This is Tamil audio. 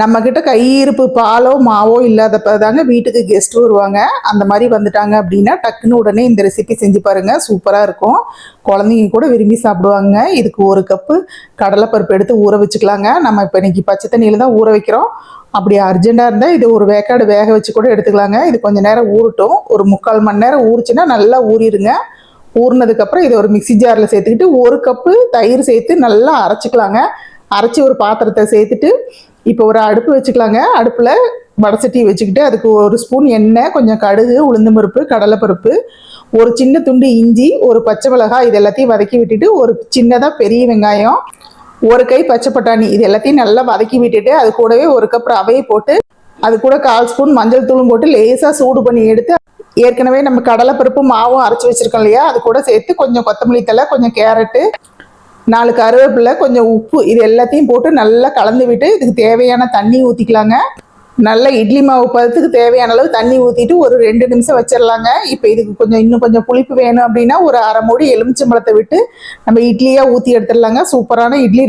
நம்மக்கிட்ட கையிருப்பு பாலோ மாவோ இல்லாதப்ப தாங்க வீட்டுக்கு கெஸ்ட் வருவாங்க. அந்த மாதிரி வந்துட்டாங்க அப்படின்னா டக்குன்னு உடனே இந்த ரெசிபி செஞ்சு பாருங்க. சூப்பராக இருக்கும். குழந்தைங்க கூட விரும்பி சாப்பிடுவாங்க. இதுக்கு ஒரு கப்பு கடலைப்பருப்பு எடுத்து ஊற வச்சுக்கலாங்க. நம்ம இப்போ இன்னைக்கு பச்சை தண்ணியில் தான் ஊற வைக்கிறோம். அப்படி அர்ஜெண்ட்டாக இருந்தால் இது ஒரு வேக்காடு வேக வச்சு கூட எடுத்துக்கலாங்க. இது கொஞ்சம் நேரம் ஊறட்டும். ஒரு முக்கால் மணி நேரம் ஊறுச்சுன்னா நல்லா ஊறிடுங்க. ஊறினதுக்கப்புறம் இதை ஒரு மிக்ஸி ஜாரில் சேர்த்துக்கிட்டு ஒரு கப்பு தயிர் சேர்த்து நல்லா அரைச்சிக்கலாங்க. அரைச்சி ஒரு பாத்திரத்தை சேர்த்துட்டு இப்போ ஒரு அடுப்பு வச்சுக்கலாங்க. அடுப்பில் வடசட்டி வச்சுக்கிட்டு அதுக்கு ஒரு ஸ்பூன் எண்ணெய் கொஞ்சம் கடுகு உளுந்தம்பருப்பு கடலைப்பருப்பு ஒரு சின்ன துண்டு இஞ்சி ஒரு பச்சை மிளகாய் இது எல்லாத்தையும் வதக்கி விட்டுட்டு ஒரு சின்னதாக பெரிய வெங்காயம் ஒரு கை பச்சை பட்டாணி இது எல்லாத்தையும் நல்லா வதக்கி விட்டுட்டு அது கூடவே ஒரு கப் ரவையை போட்டு அது கூட கால் ஸ்பூன் மஞ்சள் தூளும் போட்டு லேசாக சூடு பண்ணி எடுத்து ஏற்கனவே நம்ம கடலைப்பருப்பு மாவும் அரைச்சி வச்சிருக்கோம் இல்லையா? அது கூட சேர்த்து கொஞ்சம் கொத்தமல்லி தழை கொஞ்சம் கேரட்டு நாலு கருவேப்பிலை கொஞ்சம் உப்பு இது எல்லாத்தையும் போட்டு நல்லா கலந்து விட்டு இதுக்கு தேவையான தண்ணி ஊற்றிக்கலாங்க நல்ல இட்லி மாவு பதத்துக்கு தேவையான அளவு தண்ணி ஊற்றிட்டு ஒரு ரெண்டு நிமிஷம் வச்சிடலாங்க இப்போ இதுக்கு கொஞ்சம் இன்னும் கொஞ்சம் புளிப்பு வேணும் அப்படின்னா ஒரு அரை மூடி எலுமிச்சம்பழத்தை விட்டு நம்ம இட்லியாக ஊற்றி எடுத்துடலாங்க. சூப்பரான இட்லி